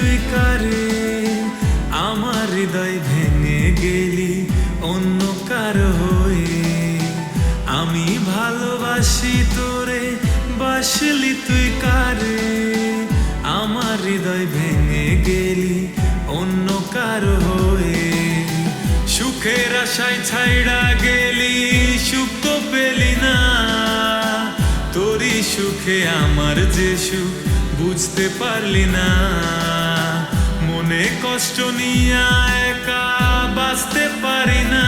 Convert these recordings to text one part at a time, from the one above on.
তুই কারে আমার হৃদয় ভেঙে গেলি, অন্য কার হয়ে। আমি ভালোবাসি তোরে, বাসলি তুই কারে? আমার হৃদয় ভেঙে গেলি, অন্য কার হয়ে। সুখের আশায় ছাইড়া গেলি, সুখ তো পেলি না। তোরই সুখে আমার যে সুখ বুঝতে পারলি না। মনে কষ্ট নিয়ে একা বাঁচতে পারি না।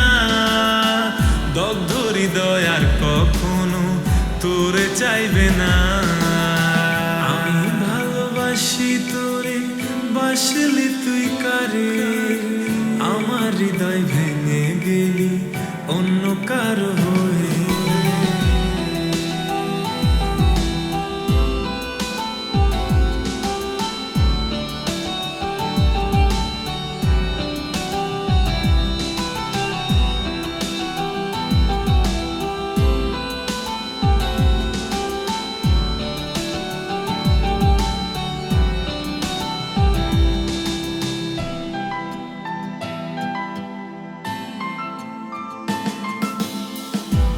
দগ্ধ হৃদয় আর কখনো তোরে চাইবে না। আমি ভালোবাসি তোরে, বাসলি তুই কারে? আমার হৃদয় ভেঙে গেলি, অন্য কারও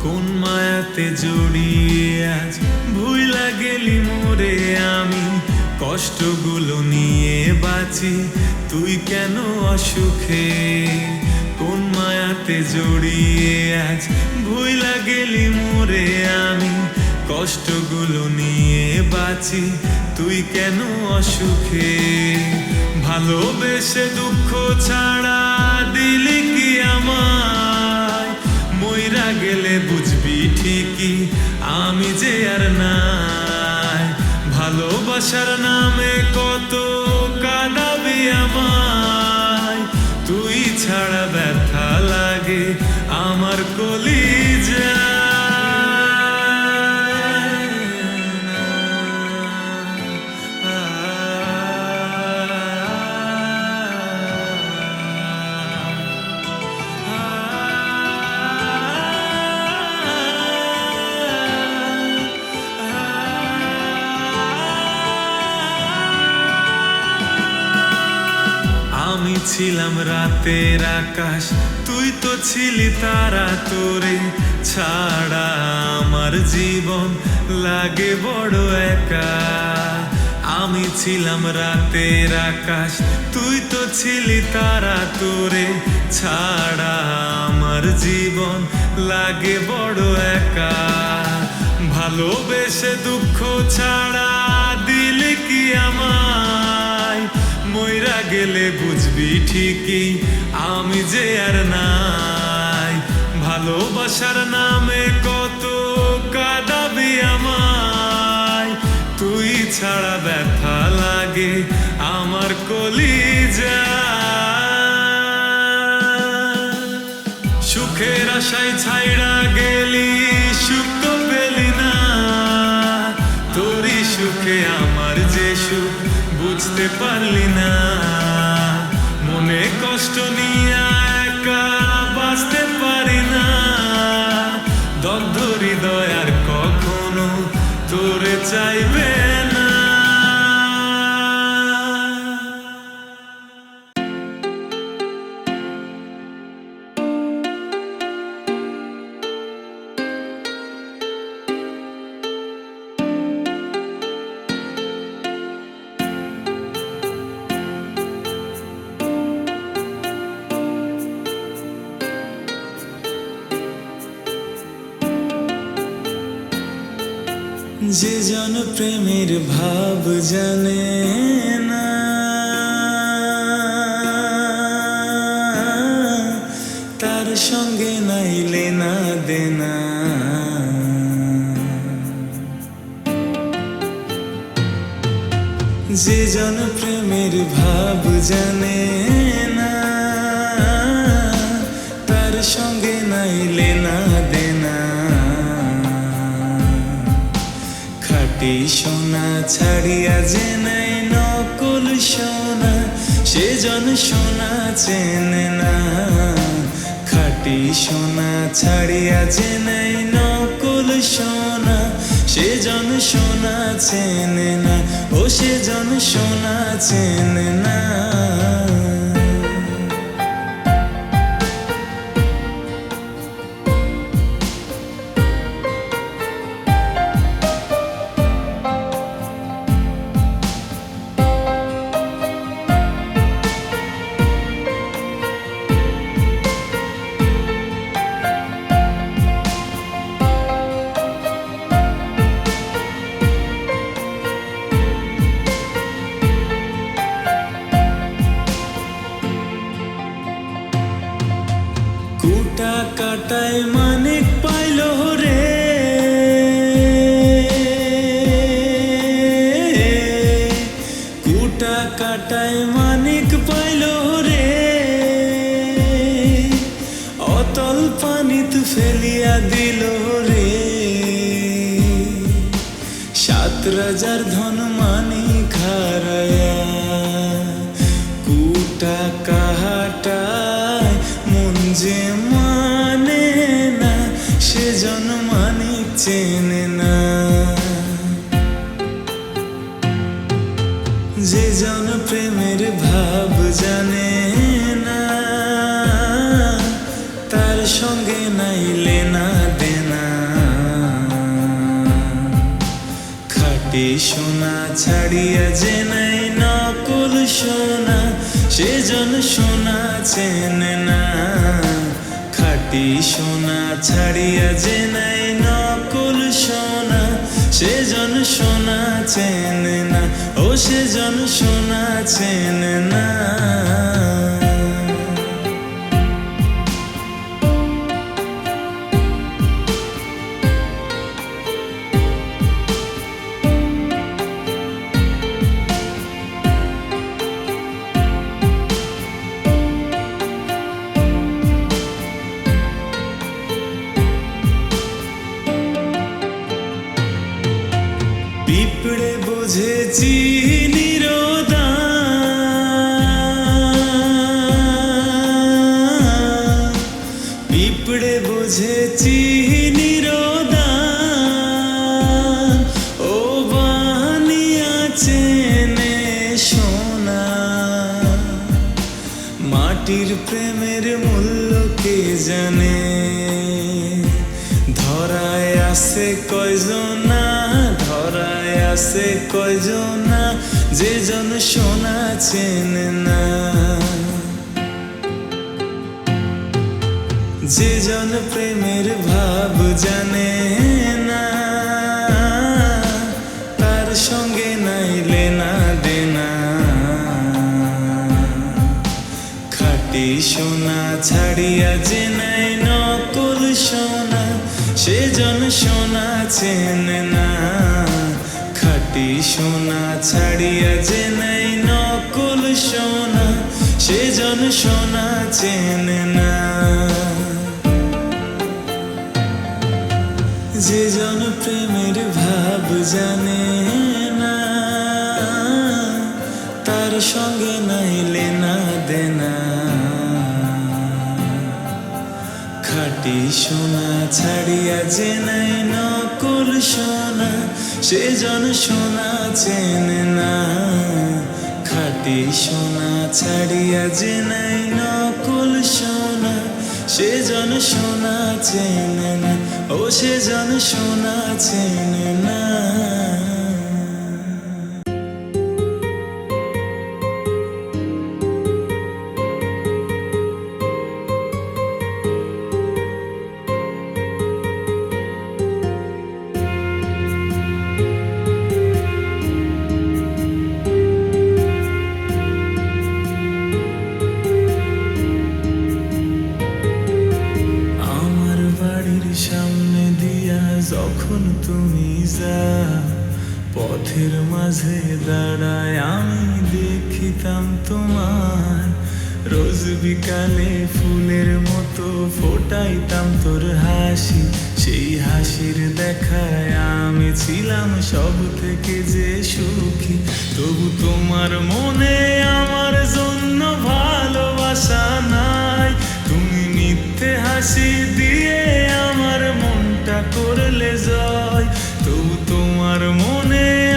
কোন মায়াতে জড়িয়ে আজ ভুইলা গেলি মোরে আমি? কষ্টগুলো নিয়ে বাঁচি, তুই কেন অসুখে? কোন মায়াতে জড়িয়ে আজ ভুইলা গেলি মোরে আমি? কষ্টগুলো নিয়ে বাঁচি, তুই কেন অসুখে? ভালোবেসে দুঃখ ছাড়া গেলে বুঝবি ঠিকই, আমি যে আর নাই। ভালোবাসার নামে কত কাঁদাবি আমায়। তুই ছাড়া ব্যথা লাগে, আমার কলি রাতের আকাশ, তুই তো ছিলি তারা তোরে ছাড়া। আমার জীবন লাগে বড় একা। আমি ছিলাম রাতের আকাশ, তুই তো ছিলি তারা তোরে ছাড়া। আমার জীবন লাগে বড় একা। ভালোবেসে দুঃখ ছাড়া দিলে কি আমায় মইরা গেলে বুঝবি ঠিকই, আমি যে আর নাই। ভালোবাসার নামে কত কাদাবি আমায়। তুই ছাড়া ব্যথা লাগে, আমার কলি পারলি না মনে কষ্ট নিয়ে একা বাঁচতে পারি না দগ্ধ হৃদয় আর কখনো তোরে চাইবে তার সঙ্গে নাইলে না দেনা। যে জন প্রেমের ভাব জানে না, তার সঙ্গে নাইলে না দেনা। খাটি সোনা ছাড়িয়া যে নাই নকল সোনা, সে জন সোনা চেনে না। খাটি সোনা, ছাড়িয়া যে নাই নকল সোনা, সে জন সোনা চেনে না, ও সে জন সোনা চেনে না। দিল রে। সাত রাজার ধন মানি খারায়া। কুটা কাহাটায় মন যে মানে না সেজন মানি চেনে ছাড়িয়া যে নাই নকল সোনা সেজন সোনা চেনে না। খাটি সোনা ছাড়িয়া যে নাই নকল সোনা সেজন সোনা চেনে না। ও সেজন সোনা চেনে না। বুঝেছি নিরোদা ও বানিয়া চেনে সোনা। মাটির প্রেমের মূল্য কে জানে? ধরায় আছে কয়জনা, ধরায় আছে কয়জনা, যে জন সোনা চেনে না। যে জন প্রেমের ভাব জানে না, তার সঙ্গে নাইলে না দেনা। খাটি সোনা ছাড়িয়া যে নাই নকল সোনা, সে জন সোনা চেনে না। খাটি সোনা ছাড়িয়া যে নাই নকল সোনা, সে জন সোনা চেনে না। যে জন প্রেমের ভাব জানে না, তার সঙ্গে নাইলে না দেনা। খাটি সোনা ছাড়িয়া যে নাই নকল সোনা, সে জন সোনা চেনে না। খাটি সোনা ছাড়িয়া যে নাই নকল সোনা, সে জন সোনা চেনে না। ও সে জন শোনা চেনে না। বিকালে ফুলের মতো ফোটাইতাম তোর হাসি। সেই হাসির দেখায় আমি ছিলাম সব থেকে যে সুখী। তবু তোমার মনে আমার জন্য ভালোবাসা নাই। তুমি মিথ্যে হাসি দিয়ে আমার মনটা করলে জয়। তবু তোমার হাসি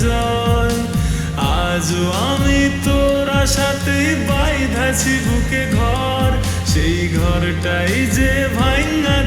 জয় আজও আমি তোরা সাথে বাইধাছি বুকে ঘর সেই ঘরটাই যে ভাঙ্গা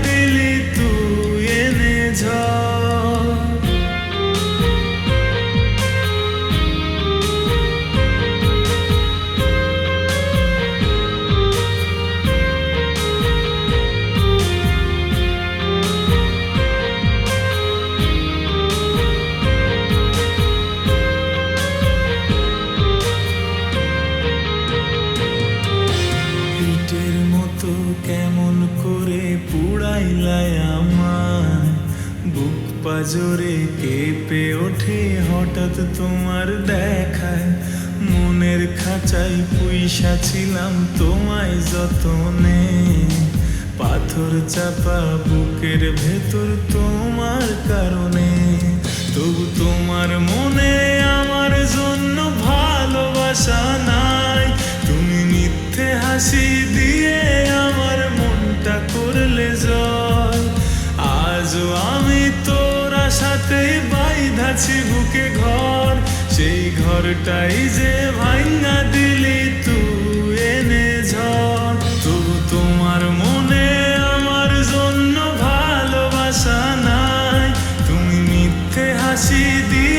পাজরে কেঁপে ওঠে হঠাৎ তোমার দেখায়। মনের খাঁচাই পুইসা ছিলাম তোমায় যতনে। পাথর চাপা বুকের ভেতর তোমার কারণে। তবু তোমার মনে আমার জন্য ভালোবাসা নাই। তুমি মিথ্যে হাসি দিয়ে আমার মনটা করলে জয়। আজও আমি তোরা সাথে বাইধাছি বুকে ঘর, সেই ঘরটাই যে ভাঙা দিলি তুই এনে ঝড়। তবু তোমার মনে আমার জন্য ভালোবাসা নাই, তুমি মিথ্যে হাসি দিয়ে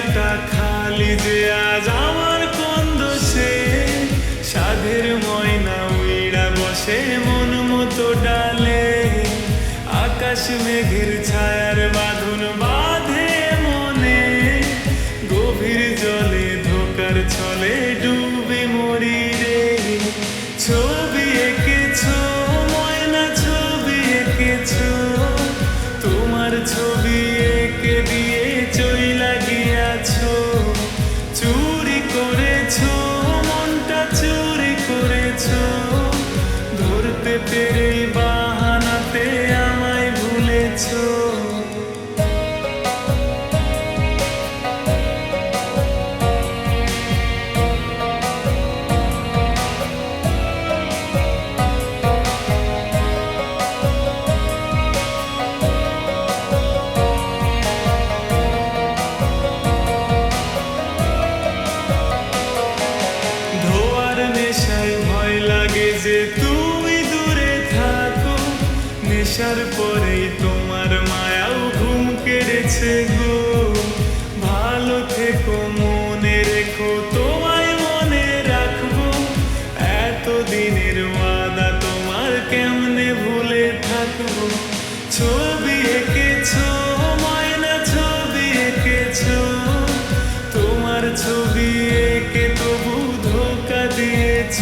পিঞ্জিরাটা খালি যে আজ আমার কন্দ সে সাধের ময়না উইড়া বসে মন মতো ডালে। আকাশ মেঘের ছায়ার বাঁধন বাঁধে এঁকেছো তোমার ছবি একে তবু ধোকা দিয়েছ।